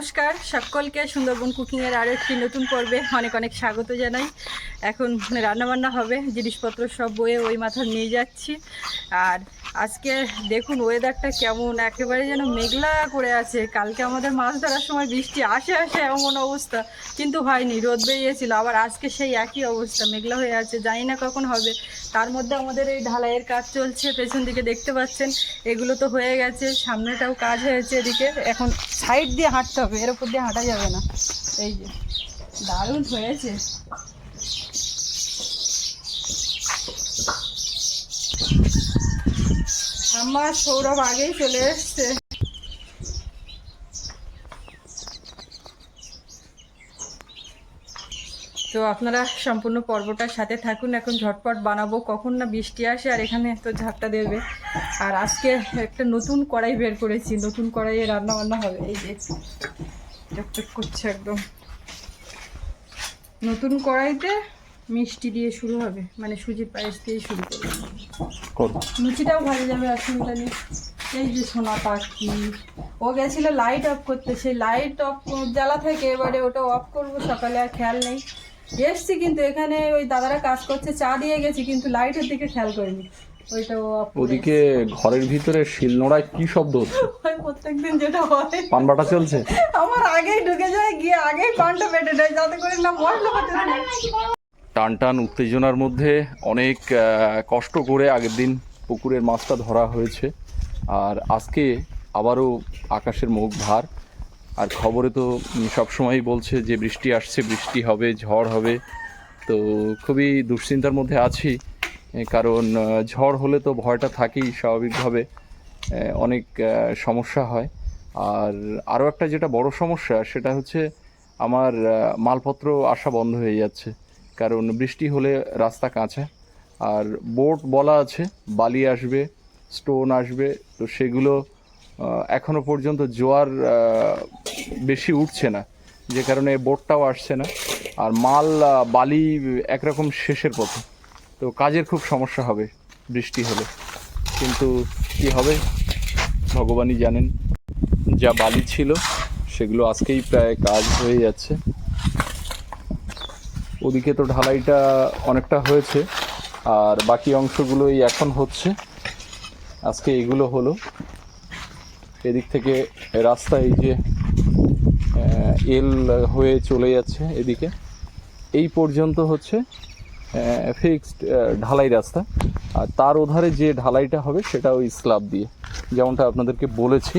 নমস্কার, সকলকে সুন্দরবন কুকিংয়ের আরও একটি নতুন পর্বে অনেক অনেক স্বাগত জানাই। এখন রান্নাবান্না হবে, জিনিসপত্র সব বয়ে ওই মাথা নিয়ে যাচ্ছি। আর আজকে দেখুন ওয়েদারটা কেমন, একেবারে যেন মেঘলা করে আছে। কালকে আমাদের মাছ ধরার সময় বৃষ্টি আসে আসে এমন অবস্থা। কিন্তু হয়নি রোদ বেরিয়েছিল, আবার আজকে সেই একই অবস্থা, মেঘলা হয়ে আছে, জানি না কখন হবে। তার মধ্যে আমাদের এই ঢালাইয়ের কাজ চলছে, পেছন দিকে দেখতে পাচ্ছেন, এগুলো তো হয়ে গেছে, সামনেটাও কাজ হয়েছে এদিকে। এখন সাইড দিয়ে হাঁটতে হবে, এর উপর দিয়ে হাঁটা যাবে না। এই যে, দারুণ হয়েছে। আমার সৌরভ আগেই চলে এসছে। তো আপনারা সম্পূর্ণ পর্বটার সাথে থাকুন, এখন ঝটপট বানাবো কখন না বৃষ্টি আসে আর এখানে তো ঝাপটা দেবে। আর আজকে একটা নতুন কড়াই বের করেছি, নতুন কড়াইয়ে রান্না বান্না হবে, এই যে চকচক করছে একদম। নতুন কড়াইতে মিষ্টি দিয়ে শুরু হবে মানে সুজির পায়েস দিয়ে শুরু করব। করো লুচিটাও ভালো যাবে অসুবিধা নেই। এই যে সোনা পাখি। ও গেছিল লাইট অফ করতে। সেই লাইট অফ জ্বালা থাকে এবারে ওটা অফ করব সকালে আর খেয়াল নেই। এসছি কিন্তু এখানে ওই দাদারা কাজ করছে চা দিয়ে গেছি কিন্তু লাইটের দিকে খেয়াল করিনি। ওদিকে ঘরের ভিতরে শিলনোড়ায় কি শব্দ হচ্ছে? প্রত্যেকদিন যেটা হয়। পান বাটা চলছে? আমার আগেই ঢুকে যায় গিয়ে আগেই পানটা পেটে দেয় যাতে করে না মশলা টান টান উত্তেজনার মধ্যে অনেক কষ্ট করে আগের দিন পুকুরের মাছটা ধরা হয়েছে। আর আজকে আবারও আকাশের মুখ ভার। আর খবরে তো সবসময়ই বলছে যে বৃষ্টি আসছে, বৃষ্টি হবে, ঝড় হবে। তো খুবই দুশ্চিন্তার মধ্যে আছি কারণ ঝড় হলে তো ভয়টা থাকেই স্বাভাবিকভাবে। অনেক সমস্যা হয়। আর আরও একটা যেটা বড় সমস্যা, সেটা হচ্ছে আমার মালপত্র আসা বন্ধ হয়ে যাচ্ছে। কারণ বৃষ্টি হলে রাস্তা কাঁচা। আর বোট বলা আছে বালি আসবে স্টোন আসবে তো সেগুলো আহ, এখনও পর্যন্ত জোয়ার বেশি উঠছে না। যে কারণে বোটটাও আসছে না। আর মাল বালি একরকম শেষের পথে। তো কাজের খুব সমস্যা হবে বৃষ্টি হলে। কিন্তু কি হবে ভগবানই জানেন। যা বালি ছিল সেগুলো আজকেই প্রায় কাজ হয়ে যাচ্ছে। ওদিকে তো ঢালাইটা অনেকটা হয়েছে, আর বাকি অংশগুলোই এখন হচ্ছে। আজকে এগুলো হলো। এদিক থেকে রাস্তা এই যে এল হয়ে চলে যাচ্ছে এদিকে। এই পর্যন্ত হচ্ছে ফিক্সড ঢালাই রাস্তা। আর তার ওধারে যে ঢালাইটা হবে সেটা ওই স্ল্যাব দিয়ে। যেমনটা আপনাদেরকে বলেছি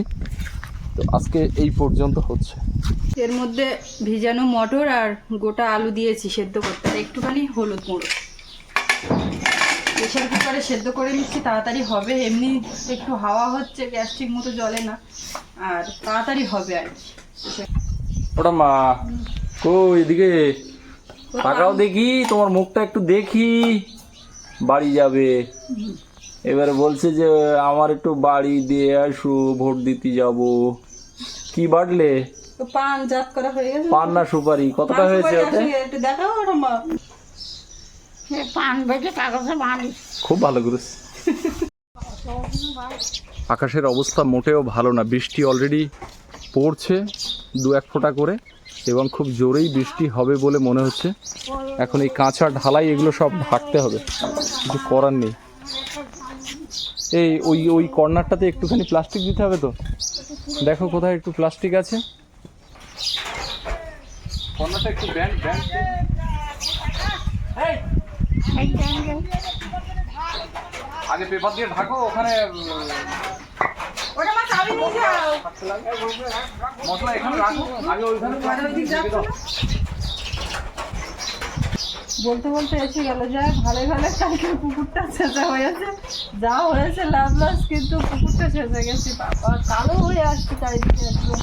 তো আজকে এই পর্যন্ত হচ্ছে। এর মধ্যে ভিজানো মটর আর গোটা আলু দিয়েছি সেদ্ধ করতে। আর একটুখানি হলুদ গুঁড়ো। প্রেশার কুকারে সেদ্ধ করে নিচ্ছি তাড়াতাড়ি হবে। এমনি একটু হাওয়া হচ্ছে গ্যাস গ্যাস্ট্রিক মতো জ্বলে না। আর তাড়াতাড়ি হবে আর কি। ওটা মা কই এদিকে? তাকাও দেখি তোমার মুখটা একটু দেখি। বাড়ি যাবে। এবারে বলছে যে আমার একটু বাড়ি দিয়ে আসু ভোট দিতে যাব। কি বাড়লে? তো পান জাত করা হয়ে গেছে। পান না সুপারি? কতটা হয়েছে ওতে? একটু দেখাও ওটা মা। পান বেজে কাগজে খুব ভালো করেছে আকাশের অবস্থা মোটেও ভালো না। বৃষ্টি অলরেডি পড়ছে দু এক ফোঁটা করে এবং খুব জোরেই বৃষ্টি হবে বলে মনে হচ্ছে। এখন এই কাঁচা ঢালাই এগুলো সব ঢাকতে হবে। কিছু করার নেই। এই ওই ওই কর্নারটাতে একটুখানি প্লাস্টিক দিতে হবে তো? দেখো কোথায় একটু প্লাস্টিক আছে। কর্নারটা একটু ব্যান্ড ব্যান্ড আগে পেপার দিয়ে ঢাকো ওখানে মশলা এখানে রাখো আগে ওইখানে মানে ওই দিক যাও তো। বলতে বলতে এসে গেল যা ভালো ভালো। কালকে পুকুরটা ছেঁচা হয়েছে। যা হয়েছে, লাভ লস, কিন্তু পুকুরটা ছেঁচে গেছে, বাবা। কালো হয়ে আসছে চারিদিকে একদম।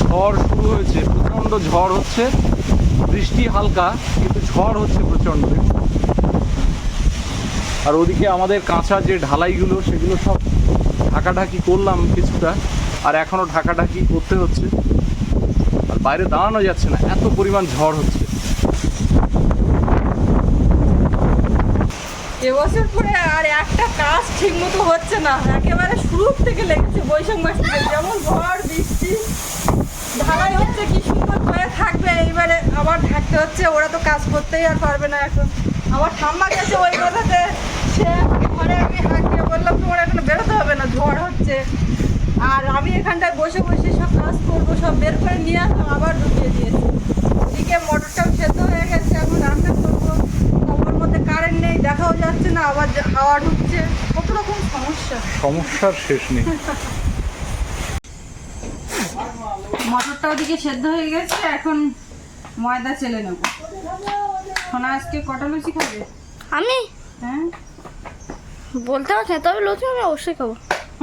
ঝড় হয়েছে, প্রচণ্ড ঝড় হচ্ছে। বৃষ্টি হালকা, কিন্তু ঝড় হচ্ছে প্রচণ্ড। আর ওদিকে আমাদের কাঁচা যে ঢালাইগুলো, সেগুলো সব ঢাকাঢাকি করলাম কিছুটা, আর এখনও ঢাকাঢাকি করতে হচ্ছে। আর বাইরে দাঁড়ানো যাচ্ছে না, এত পরিমাণ ঝড় হচ্ছে। এবছর পরে আর একটা কাজ ঠিক মতো হচ্ছে না, একেবারে শুরু থেকে লেগেছে বৈশাখ মাস। থেকে যেমন ঝড়, বৃষ্টি, ঢালাই হচ্ছে কি হয়ে থাকবে এইবারে আবার ঢাকতে হচ্ছে ওরা তো কাজ করতেই আর পারবে না এখন। আমার ঠাম্মা গেছে ওই কথাতে সে ঘরে আমি হাঁক দিয়ে বললাম তোমার এখন বেরোতে হবে না ঝড় হচ্ছে। আর আমি এখানটায় বসে বসে সব কাজ করব সব বের করে নিয়ে আসলাম আবার ঢুকিয়ে দিয়েছি। এদিকে মোটরটাও সেদ্ধ হয়ে গেছে এখন রান্না করব। ওর মধ্যে কারেন্ট নেই দেখাও যাচ্ছে না আবার হাওয়া ঢুকছে। কত রকম সমস্যা। সমস্যার শেষ নেই। মটরটা ওদিকে সেদ্ধ হয়ে গেছে এখন ময়দা চেলে নেব। সোনা আজকে কটা লুচি খাবে? আমি? হ্যাঁ? বলতে পারছি তবে লুচি আমি অবশ্যই খাব।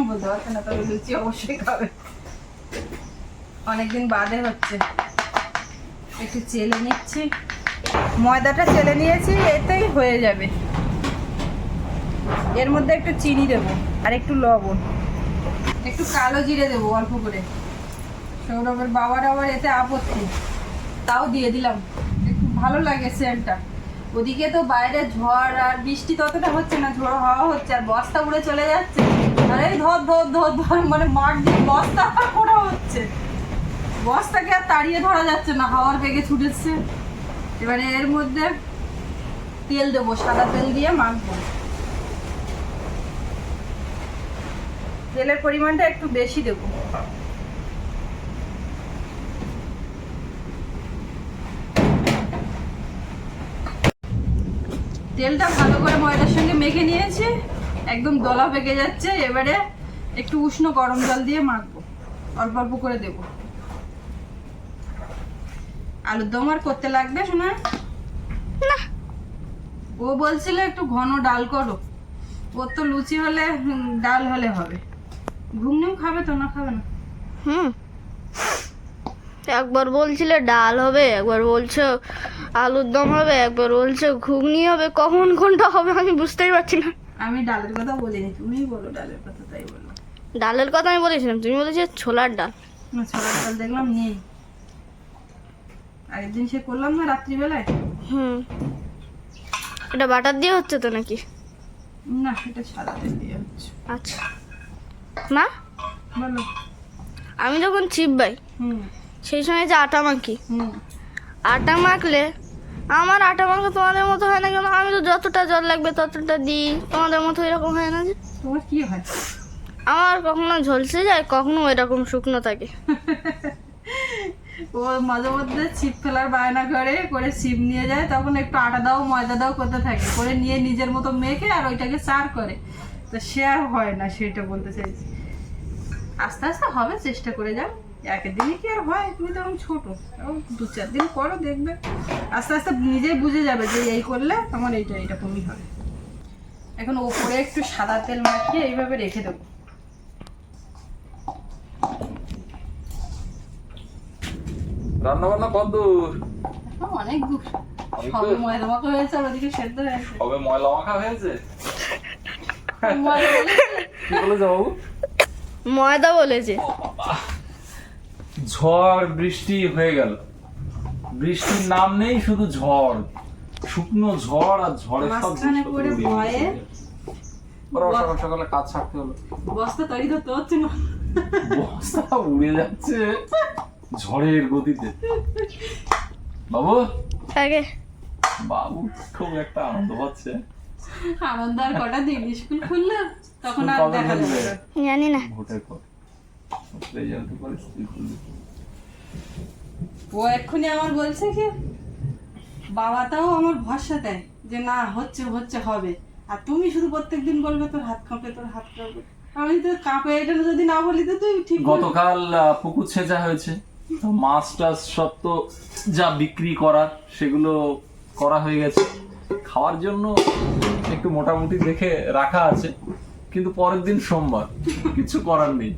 বলতে পারছে না তবে লুচি অবশ্যই খাবে। অনেকদিন বাদে হচ্ছে। একটু চেলে নিচ্ছি। ময়দাটা চেলে নিয়েছি এতেই হয়ে যাবে। এর মধ্যে একটু চিনি দেবো আর একটু লবণ। একটু কালো জিরে দেবো অল্প করে। সৌরভের বাবার আবার এতে আপত্তি। তাও দিয়ে দিলাম। একটু ভালো লাগে সেন্টটা ওদিকে তো বাইরে ঝড় আর বৃষ্টি ততটা হচ্ছে না, ঝড় হাওয়া হচ্ছে, আর বস্তা উড়ে চলে যাচ্ছে। আর ধর ধর ধর ধর মানে মাঠ দিয়ে বস্তা ওরা হচ্ছে। বস্তাকে আর তাড়িয়ে ধরা যাচ্ছে না, হাওয়ার বেগে ছুটেছে। এবারে এর মধ্যে তেল দেবো, সাদা তেল দিয়ে মাখবো। তেলের পরিমাণটা একটু বেশি দেবো। তেলটা ভালো করে ময়দার সঙ্গে মেখে নিয়েছি। একদম দলা পেকে যাচ্ছে এবারে একটু উষ্ণ গরম জল দিয়ে মাখবো। অল্প অল্প করে দেব। আলুর দম আর করতে লাগবে শোনা ও বলছিল একটু ঘন ডাল করো। ওর তো লুচি হলে ডাল হলে হবে। ঘুগনিও খাবে তো না খাবে না? হুম। একবার বলছিলে ডাল হবে একবার বলছো আলুর দম হবে একবার বলছো ঘুগনি হবে কখন কোনটা হবে আমি বুঝতেই পারছি না। আমি ডালের কথা বলিনি তুমিই বলো ডালের কথা তাই বলল ডালের কথা আমি বলেছিলাম তুমি বলেছিলে ছোলার ডাল। ছোলার ডাল দেখলাম নেই। আগের দিন সে করলাম না রাত্রিবেলায়? হুম। এটা বাটার দিয়ে হচ্ছে তো নাকি? না এটা সাদা তেল দিয়ে হচ্ছে। আচ্ছা। না বলো। আমি যখন চিপবাই হুম। সেই সময় যে আটা মাখি। আটা মাখলে আমার আটা মাখা তোমাদের মতো হয় না কেন? আমি তো যতটা জল লাগবে ততটা দিই। তোমাদের মতো এরকম হয় না যে? তোমার কি হয়? আমার কখনো ঝলসে যায় কখনো এরকম শুকনো থাকে। ও মাঝে মধ্যে ছিপ ফেলার বায়না করে করে ছিপ নিয়ে যায় তখন একটু আটা দাও ময়দা দাও করতে থাকে? করে নিয়ে নিজের মতো মেখে আর ওইটাকে চার করে। তো সে আর হয় না সেটা বলতে চাইছি। আস্তে আস্তে হবে চেষ্টা করে যাও। একদিনই কি আর হয় তুমি তখন ছোট। দু চার দিন করো দেখবে। আস্তে আস্তে নিজেই বুঝে যাবে যে এই করলে আমার এইটা এইরকমই হবে। এখন ওপরে একটু সাদা তেল মাখিয়ে এইভাবে রেখে দেবো। রান্না বান্না কদ্দূর ও, অনেক দূর। সবে দূর? ময়দা মাখা হয়েছে আর ওদিকে সেদ্ধ হয়েছে। কবে ময়লা মাখা হয়েছে? ময়দা বলেছে? কি বলেছে বাবু? ময়দা বলেছে। ঝড় বৃষ্টি হয়ে গেল। বৃষ্টির নাম নেই শুধু ঝড়। শুকনো ঝড় আর ঝড়ের সব মাঝখানে পড়ে ভয়ে সকাল সকালে কাজ ছাড়তে হলো। বস্তা তৈরি করতে হচ্ছে না। বস্তা উড়ে যাচ্ছে ঝড়ের গতিতে। বাবু? আগে। বাবু খুব একটা আনন্দ পাচ্ছে আনন্দ আর কটা দিন? স্কুল খুললে? তখন আর দেখা যাবে জানি না। ভোটের পর। রেজাল্ট পরে স্কুল খুলবে। ও এক্ষুনি আমার বলছে কি, বাবাটাও আমার ভরসা দেয় যে না, হচ্ছে হচ্ছে, হবে। আর তুমি শুধু প্রত্যেকদিন বলবে, তোর হাত কাঁপে, তোর হাত কাঁপে। আমি তো কাঁপে, এটা যদি না বলি, তো তুই ঠিক গতকাল পুকুর ছেঁচা হয়েছে। মাছ টাছ সব তো যা বিক্রি করার, সেগুলো করা হয়ে গেছে। খাওয়ার জন্য একটু মোটামুটি দেখে রাখা আছে, কিন্তু পরের দিন সোমবার, কিছু করার নেই।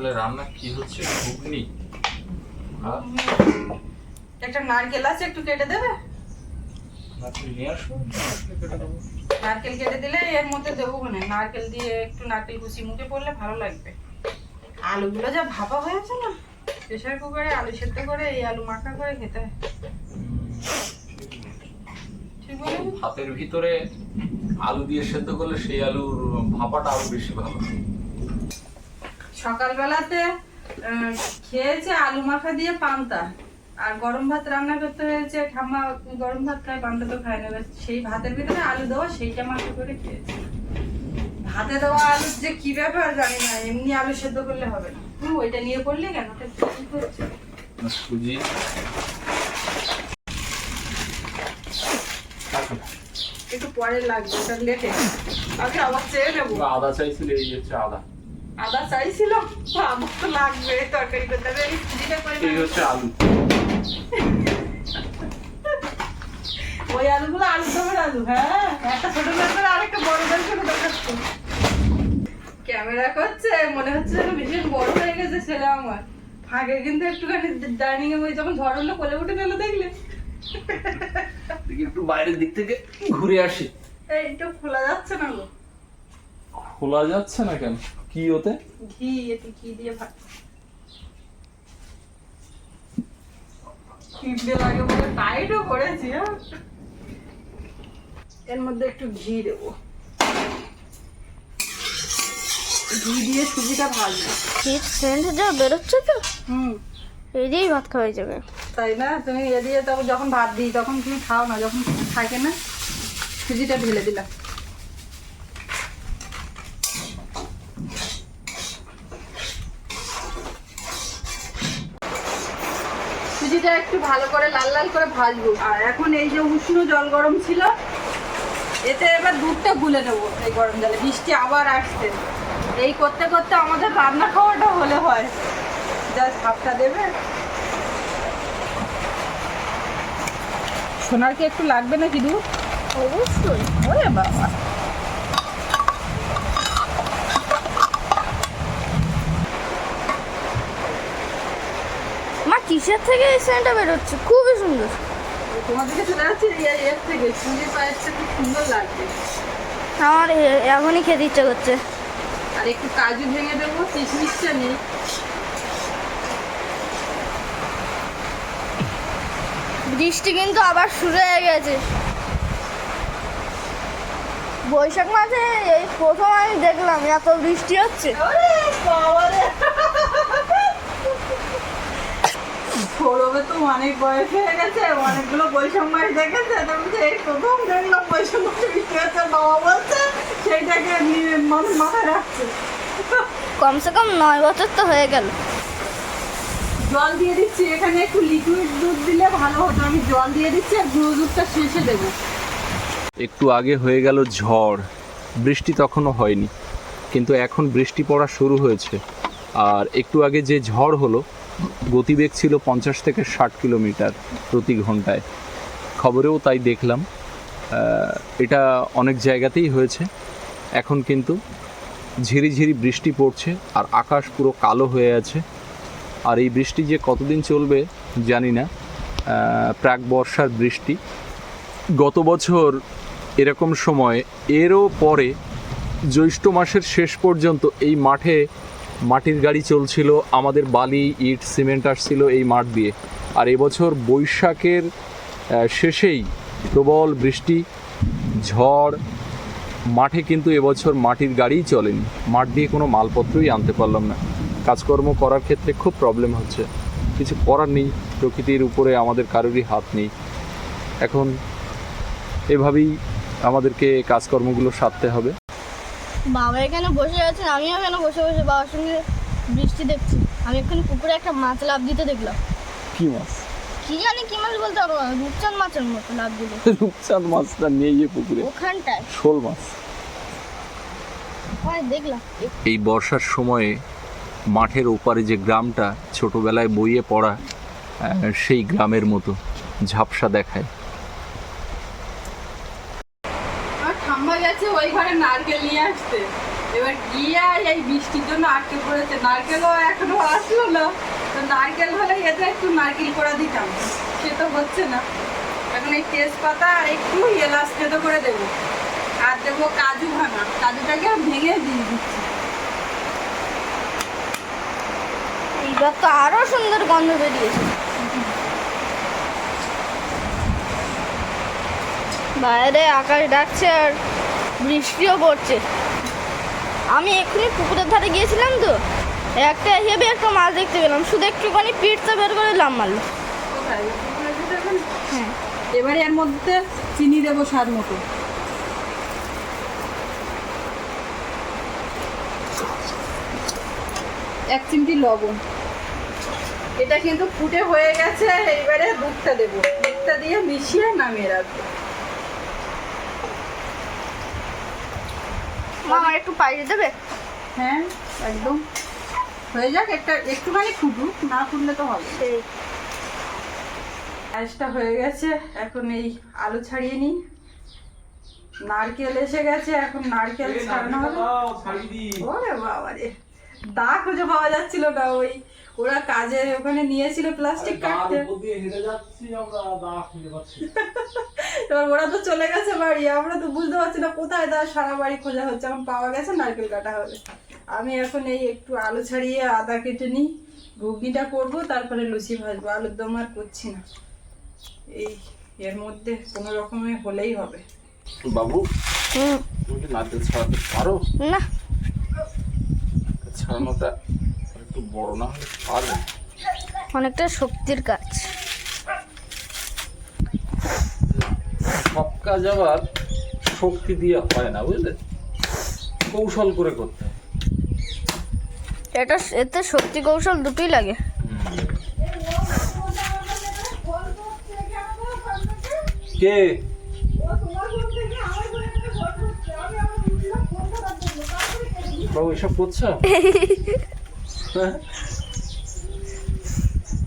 তাহলে রান্না কি হচ্ছে? ঘুগনি। একটা নারকেল আছে একটু কেটে দেবে? নারকেল কেটে দিলে এর মধ্যে দেবো মানে নারকেল দিয়ে একটু নারকেল কুচি মুখে পড়লে ভালো লাগবে। আলুগুলো যা ভাপা হয়েছে না প্রেশার কুকারে আলু সেদ্ধ করে এই আলু মাখা করে খেতে হয়। বলেছি? ভাতের ভিতরে আলু দিয়ে সেদ্ধ করলে সেই আলুর ভাপাটা আরও বেশি ভালো। সকালবেলাতে খেয়েছে আলু মাখা দিয়ে পান্তা। আর গরম ভাত রান্না করতে হয়েছে ঠাম্মা গরম ভাত খায় পান্তা তো খায় না সেই ভাতের ভিতরে আলু দেওয়া সেইটা মাখা করে খেয়েছে। ভাতে দেওয়া আলুর যে কি ব্যাপার জানি না এমনি আলু সেদ্ধ করলে হবে না। ওইটা নিয়ে পড়লে কেন? ওটা কি করছে সুজি। একটু পরে লাগবে ওটা লেটে। আগে আবার চেয়ে নেব। আদা চাইছিল এই হচ্ছে আদা। আদা চাইছিল আমার তো লাগবে তরকারি করতে। হবে এই সুজিটা করে এই হচ্ছে আলু। ওই আলুগুলো আলু দমের আলু হ্যাঁ? একটা ছোট দরকার আরেকটা বড় দরকার দরকার ক্যামেরা করছে মনে হচ্ছে যেন ভীষণ বড় হয়ে গেছে ছেলে আমার। ফাঁকে কিন্তু একটুখানি ডাইনিং এ ওই যখন ঝড় হলো কোলে উঠে গেল দেখলে? দেখি একটু বাইরের দিক থেকে ঘুরে আসি। এইটা খোলা যাচ্ছে না গো। খোলা যাচ্ছে না কেন? কি ওতে? ঘি এতে ঘি দিয়ে ভাত। খিদে লাগে বলে টাইটও করেছি হ্যাঁ? এর মধ্যে একটু ঘি দেবো। ঘি দিয়ে সুজিটা ভাজবো। শীত সেন্ট যা বেরোচ্ছে তো? হুম। এই দিয়েই ভাত খাওয়া হয়ে যাবে। তাই না? তুমি এ দিয়ে তখন যখন ভাত দিই তখন তুমি খাও না যখন থাকে না সুজিটা ঢেলে দিলাম সুজিটা একটু ভালো করে লাল লাল করে ভাজবো। আর এখন এই যে উষ্ণ জল গরম ছিল এতে এবার দুধটা গুলে নেব এই গরম জলে। বৃষ্টি আবার আসছে। এই করতে করতে আমাদের রান্না খাওয়াটা হলে হয়। যা ভাবটা দেবে। সোনার কি একটু লাগবে নাকি দুধ? অবশ্যই। ওরে বাবা মা কিসের থেকে এই সেন্টটা বেরোচ্ছে। খুবই সুন্দর। চলে যাচ্ছে এই এর থেকে। সুজির পায়েসটা খুব সুন্দর লাগবে আমার এখনই খেতে ইচ্ছে করছে। আর একটু কাজু ভেঙে দেবো কিশমিশটা নেই। বৃষ্টি কিন্তু আবার শুরু হয়ে গেছে। বৈশাখ মাসে এই প্রথম আমি দেখলাম এত বৃষ্টি হচ্ছে। সৌরভের তো অনেক বয়স হয়ে গেছে অনেকগুলো বৈষম্য মাস দেখেছে তো বলছে, এই প্রথম দেখলাম বৈষম্য মাসে বৃষ্টি হচ্ছে বাবা বলছে সেইটাকে নিয়ে মানুষ মাথায় রাখছে। কমসে কম নয় বছর তো হয়ে গেল। জল দিয়ে দিচ্ছি এখানে একটু লিকুইড দুধ দিলে ভালো হতো। আমি জল দিয়ে দিচ্ছি আর গুঁড়ো দুধটা শেষে দেবো। একটু আগে হয়ে গেল ঝড় বৃষ্টি তখনও হয়নি কিন্তু এখন বৃষ্টি পড়া শুরু হয়েছে। আর একটু আগে যে ঝড় হলো গতিবেগ ছিল পঞ্চাশ থেকে ষাট কিলোমিটার প্রতি ঘন্টায়। খবরেও তাই দেখলাম। এটা অনেক জায়গাতেই হয়েছে। এখন কিন্তু ঝিরিঝিরি বৃষ্টি পড়ছে আর আকাশ পুরো কালো হয়ে আছে। আর এই বৃষ্টি যে কতদিন চলবে জানি না। প্রাক বর্ষার বৃষ্টি। গত বছর এরকম সময়, এরও পরে জ্যৈষ্ঠ মাসের শেষ পর্যন্ত এই মাঠে মাটির গাড়ি চলছিল, আমাদের বালি, ইট, সিমেন্ট আসছিল এই মাঠ দিয়ে। আর এবছর বৈশাখের শেষেই প্রবল বৃষ্টি, ঝড়, মাঠে কিন্তু এবছর মাটির গাড়িই চলেনি। মাঠ দিয়ে কোনো মালপত্রই আনতে পারলাম না। কাজকর্ম করার ক্ষেত্রে খুব প্রবলেম হচ্ছে। কিছু করার নেই, প্রকৃতির উপরে আমাদের কারোরই হাত নেই। এখন এভাবেই আমাদেরকে কাজকর্মগুলো সারতে হবে। বাবা এখানে বসে আছেন আমিও এখানে বসে বসে বাবার সঙ্গে বৃষ্টি দেখছি। আমি এক্ষুনি পুকুরে একটা মাছ লাভ দিতে দেখলাম। কি মাছ? কি জানি কি মাছ বলতে পারব না রূপচাঁদ মাছের মতো লাভ দিল। রূপচাঁদ মাছটা নিয়ে যে পুকুরে। ওখানটায়। শোল মাছ। হয় দেখলাম। এই বর্ষার সময়ে মাঠের ওপারে যে গ্রামটা ছোটবেলায় বইয়ে পড়া আহ, সেই গ্রামের মতো ঝাপসা দেখায় আর ঠাম্মা নারকেল নিয়ে আসতে এবার এই বৃষ্টির জন্য আটকে পড়েছে। নারকেলও এখনও আসলো না। তো নারকেল হলে একটু নারকেল করা দিতাম। সে তো হচ্ছে না। এখন এই তেজপাতা আর একটু এলাচ করে দেবো। আর দেবো কাজু ভাঙা। কাজুটাকে ভেঙে দিয়ে দিচ্ছি। এবার তো আরও সুন্দর গন্ধ বেরিয়েছে। বাইরে আকাশ ডাকছে আর বৃষ্টিও পড়ছে। আমি এক্ষুনি পুকুরের ধারে গিয়েছিলাম তো একটা হেবে একটা মাছ দেখতে পেলাম। শুধু একটুখানি পিঠটা বের করে লাম মারলো? হ্যাঁ। এবারে এর মধ্যে চিনি দেবো স্বাদ মতো। এক চিমটি লবণ। এটা কিন্তু ফুটে হয়ে গেছে এইবারে দুধটা দেবো। দুধটা দিয়ে মিশিয়ে নামিয়ে রাখব। মা আমার একটু পাইয়ে দেবে হ্যাঁ একদম। হয়ে যাক একটা একটুখানি ফুটুক না ফুটলে তো হবে সেই। পায়েসটা হয়ে গেছে এখন এই আলু ছাড়িয়ে নিই। নারকেল এসে গেছে এখন নারকেল ছাড়ানো হবে। ওরে বাবা রে দা খুঁজে পাওয়া যাচ্ছিল না ওই ওরা কাজে ওখানে নিয়েছিল প্লাস্টিক কাটতে। এবার ওরা তো চলে গেছে বাড়ি আমরা তো বুঝতে পারছি না কোথায় দা সারা বাড়ি খোঁজা হচ্ছে এখন পাওয়া গেছে নারকেল কাটা হবে। আমি এখন এই একটু আলু ছাড়িয়ে আদা কেটে নিই ঘুগনিটা করব তারপরে লুচি ভাজবো আলুর দম আর করছি না। এই এর মধ্যে কোনো রকমে হলেই হবে। বাবু হুম। তুমি কি নারকেল ছাড়াতে পারো? না। ছাড়ানোটা একটু বড় না? হলে অনেকটা শক্তির কাজ। সব কাজ আবার শক্তি দিয়ে হয় না বুঝলে? কৌশল করে করতে হয়। এটা এতে শক্তি কৌশল দুটোই লাগে। কে? বাবু এসব করছ?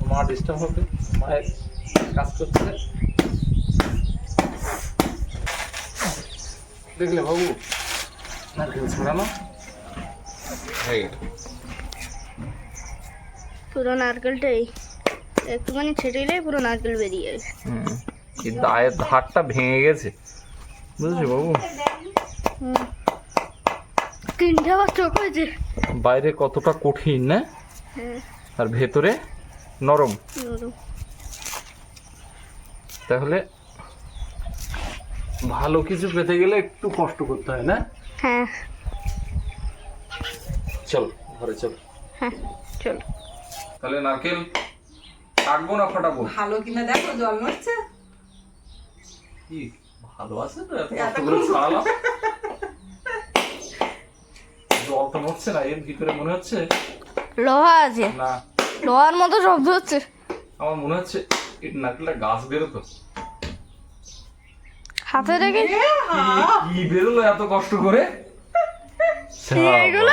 মা ডিস্টার্ব হবে মায়ের কাজ করছে। দেখলে বাবু নারকেল ছড়ানো হয়ে গেল। পুরো নারকেলটাই একটুখানি ছেটেলেই পুরো নারকেল বেরিয়ে যাবে হুম দায়ের ধারটা ভেঙে গেছে। বুঝেছ বাবু? তিনটে চোখ হয়েছে। বাইরে কতটা কঠিন না? হ্যাঁ। আর ভেতরে নরম। নরম। তাহলে ভালো কিছু পেতে গেলে একটু কষ্ট করতে হয় না? হ্যাঁ। চল ঘরে চল। হ্যাঁ চলো। তাহলে নারকেল কাটবো না ফাটাবো? ভালো কিনা দেখো জল নড়ছে। কি ভালো আছে তো? এত ছাড়ালাম তো নড়ছে না এর ভিতরে মনে হচ্ছে? লোহা আছে। না। লোহার মতো শব্দ হচ্ছে। আমার মনে হচ্ছে এই নারকেলটা গাছ বেরোতো। হাতে রেখে কি- কি বেরোলো এত কষ্ট করে? এগুলো?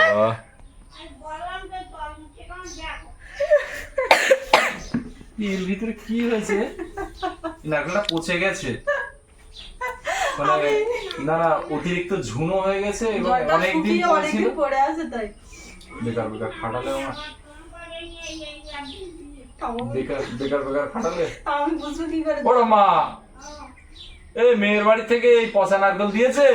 এর ভিতরে কি হয়েছে? নারকেলটা পচে গেছে। মানে না না অতিরিক্ত ঝুনো হয়ে গেছে এবং অনেকদিন আছে তাই। বেকার বেকার খাটালে আমার। বেকার বেকার বেকার খাটালে? আমি বুঝব কি করে বড় মা! এই মেয়ের বাড়ি থেকে এই পচা নারকেল দিয়েছে?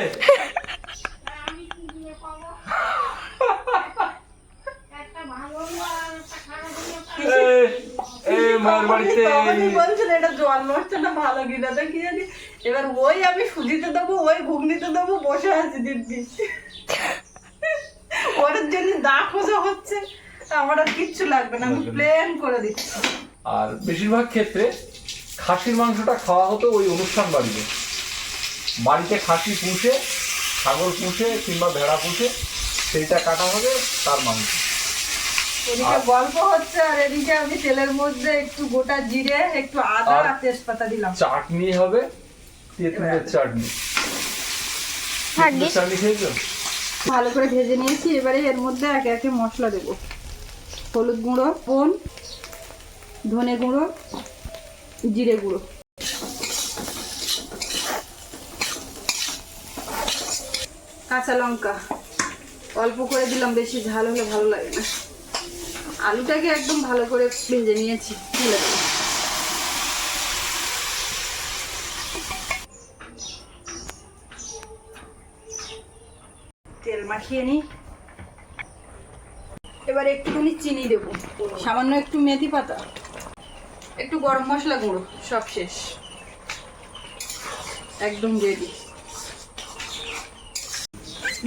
মায়ের বাড়িতে বলছিল এটা জল নড়ছে না ভালো কিনা তো কি জানি? এবার ওই আমি সুজিতে দেবো ওই ঘুগনিতে দেবো বসে আছি দিব্যি। ওর জন্য দা খোঁজা হচ্ছে আমার আর কিচ্ছু লাগবে না আমি প্লেন করে দিচ্ছি। আর বেশিরভাগ ক্ষেত্রে খাসির মাংসটা খাওয়া হতো ওই অনুষ্ঠান বাড়িতে। বাড়িতে খাসি পুষে ছাগল পুষে কিংবা ভেড়া পুষে সেইটা কাটা হবে তার মাংস। এদিকে গল্প হচ্ছে আর এদিকে আমি তেলের মধ্যে একটু গোটা জিরে একটু আদা আর তেজপাতা দিলাম। চাটনি হবে তেঁতুলের চাটনি। চাটনি খেয়েছো? ভালো করে ভেজে নিয়েছি এবারে এর মধ্যে একে একে মশলা দেবো। হলুদ গুঁড়ো বোন ধনে গুঁড়ো জিরে গুঁড়ো। কাঁচা লঙ্কা। অল্প করে দিলাম বেশি ঝাল হলে ভালো লাগে না। আলুটাকে একদম ভালো করে ভেজে নিয়েছি। তুলে দেবো। তেল মাখিয়ে নিই। এবারে একটুখানি চিনি দেবো। সামান্য একটু মেথি পাতা। একটু গরম মশলা গুঁড়ো, সব শেষ। একদম রেডি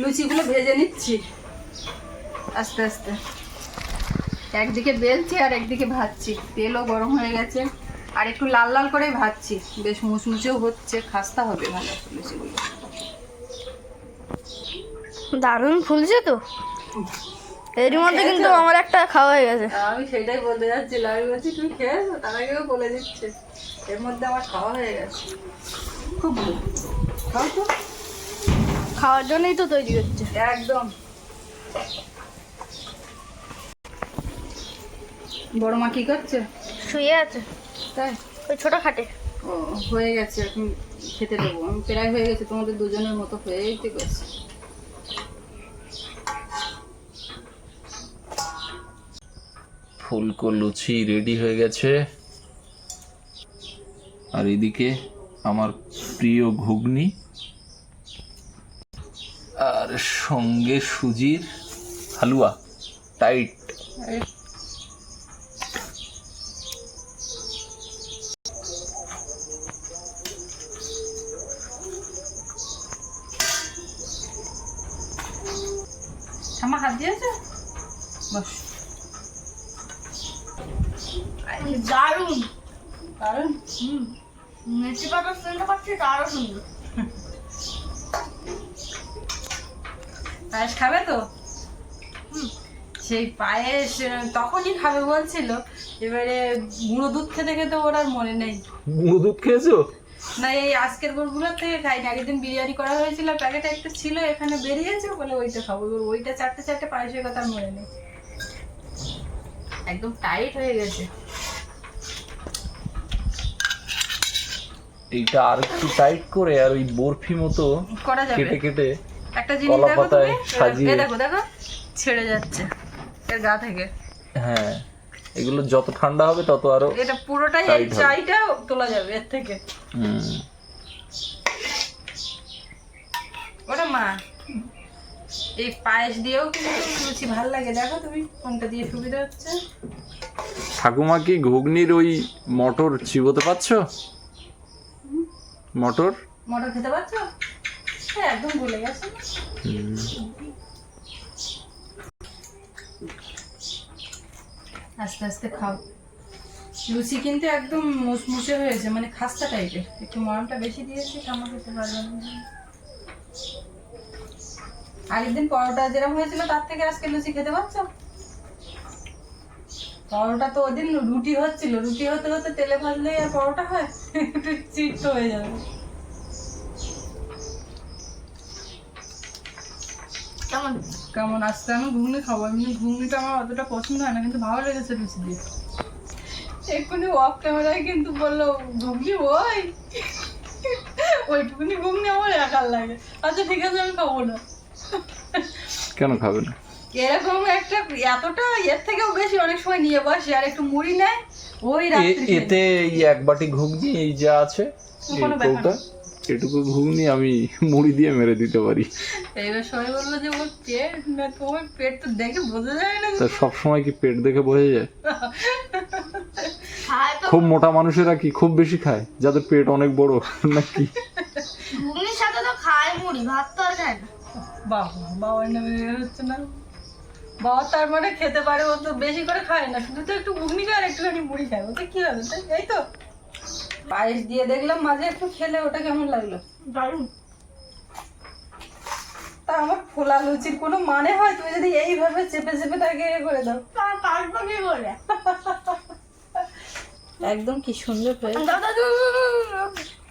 লুচিগুলো ভেজে নিচ্ছি। আস্তে আস্তে। একদিকে বেলছি আর একদিকে ভাজছি। তেলও গরম হয়ে গেছে। আর একটু লাল লাল করেই ভাজছি। বেশ মুচমুচেও হচ্ছে। খাস্তা হবে ভালো লুচিগুলো। দারুণ ফুলছে তো। এর মধ্যে কিন্তু আমার একটা খাওয়া হয়ে গেছে। আমি সেটাই বলতে যাচ্ছিলাম আমি বলছি তুমি খেয়েছো? তার আগেও বলে দিচ্ছে। এর মধ্যে আমার খাওয়া হয়ে গেছে। খুব ভালো। খাও তো। খাওয়ার জন্যই তো তৈরি হচ্ছে। একদম। বড় মা কি করছে? শুয়ে আছে। তাই? ওই ছোট খাটে। ও হয়ে গেছে এখন খেতে দেবো। আমি প্রায় হয়ে গেছে তোমাদের দুজনের মতো হয়েই তো গেছে ফুলকো লুচি রেডি হয়ে গেছে। আর এদিকে আমার প্রিয় ঘুগনি। আর সঙ্গে সুজির হালুয়া টাইট আমার হাত দিয়েছে বস দারুণ কারণ মেথি পাতা শুনতে পাচ্ছি আরও সুন্দর পায়েস খাবে তো সেই পায়েস তখনই খাবে বলছিল। এবারে গুঁড়ো দুধ খেতে খেতে ওর আর মনে নেই। গুঁড়ো দুধ খেয়েছো? না এই আজকের থেকে খাইনি। আগের দিন বিরিয়ানি করা হয়েছিল প্যাকেট একটা ছিল এখানে বেরিয়েছে বলে ওইটা খাব। ওইটা চারটে চারটে পায়েসের কথা মনে নেই। একদম টাইট হয়ে গেছে। এইটা আর একটু টাইট করে আর ওই বরফি মতো করা যাবে। কেটে কেটে একটা জিনিস দেখো তুমি? সাজিয়ে। দেখো দেখো। ছেড়ে যাচ্ছে। এর গা থেকে। হ্যাঁ এগুলো যত ঠান্ডা হবে তত আরও এটা পুরোটাই এই চাইটা তোলা যাবে এর থেকে। হুম, ওটা মা এই পায়েস দিয়েও কিন্তু লুচি ভালো লাগে। দেখো তুমি কোনটা দিয়ে সুবিধা হচ্ছে? ঠাকুমা কি ঘুগনির ওই মটর চিবোতে পারছ? মটর? মটর খেতে পারছ? হ্যাঁ একদম ভুলে গেছে। আস্তে আস্তে খাও। লুচি কিন্তু একদম মুসমুসে হয়েছে মানে খাস্তা টাইপের একটু মরমটা বেশি দিয়েছি কামা খেতে পারবে না। আগের দিন পরোটা যেরকম হয়েছিল, তার থেকে আজকে লুচি খেতে পারছ? পরোটা তো ওদিন রুটি হচ্ছিল, রুটি হতে হতে তেলে ভাজলে আর পরোটা হয়, একটু চিট হয়ে যাবে। কেমন? কেমন আজকে আমি ঘুগনি খাব। এমনি ঘুগনিটা আমার অতটা পছন্দ হয় না কিন্তু ভালো লেগেছে লুচি দিয়ে এক্ষুনি অফ ক্যামেরায় কিন্তু বলল ঘুগনি ওই? ওইটুকুনি ঘুগনি আমার একার লাগে। আচ্ছা ঠিক আছে আমি খাব না। কেন খাবে না? এরকম একটা এতটা এর থেকেও বেশি অনেক সময় নিয়ে বসে আর একটু মুড়ি নেয় ওই রাত্রি এতে এই এক বাটি ঘুগনি এই যা আছে কোনো ব্যাপার এটুকু ঘুগনি আমি মুড়ি দিয়ে মেরে দিতে পারি। এইবার সবাই বলল যে ওর পেট না তোমার পেট তো দেখে বোঝা যায় না তা সব সময় কি পেট দেখে বোঝা যায়? খুব মোটা মানুষেরা কি খুব বেশি খায়? যাদের পেট অনেক বড় নাকি? ঘুগনির সাথে তো খায় মুড়ি ভাত তো আর খায় না। বাবা বাবার নামে হচ্ছে না। বাবা তার মানে খেতে পারে ও তো বেশি করে খায় না। শুধু তো একটু ঘুগনি খায় আর একটুখানি মুড়ি খায়। ওতে কি হবে? তাই এই তো? পায়েস দিয়ে দেখলাম মাঝে একটু খেলে ওটা কেমন লাগল? দারুণ। তা আমার ফোলা লুচির কোনো মানে হয়? তুমি যদি এইভাবে চেপে চেপে তাকে এ করে দাও। কাটবো কি করে। একদম কি সুন্দর হয়ে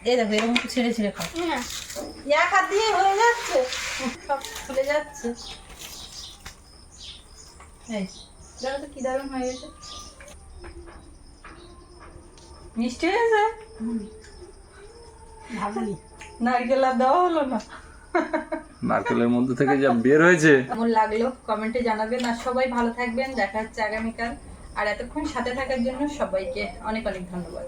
এই দেখো এরকম ছেড়ে ছেড়ে খাও। হ্যাঁ। এক হাত দিয়ে হয়ে যাচ্ছে? সব খুলে যাচ্ছে। এই দেখো তো কি দারুণ হয়ে গেছে। মিষ্টি হয়েছে? নারকেল আর দেওয়া হলো না। নারকেলের মধ্যে থেকে যা বের হয়েছে। কেমন লাগল? কমেন্টে জানাবেন। আর সবাই ভালো থাকবেন। দেখা হচ্ছে আগামীকাল। আর এতক্ষণ সাথে থাকার জন্য সবাইকে অনেক অনেক ধন্যবাদ।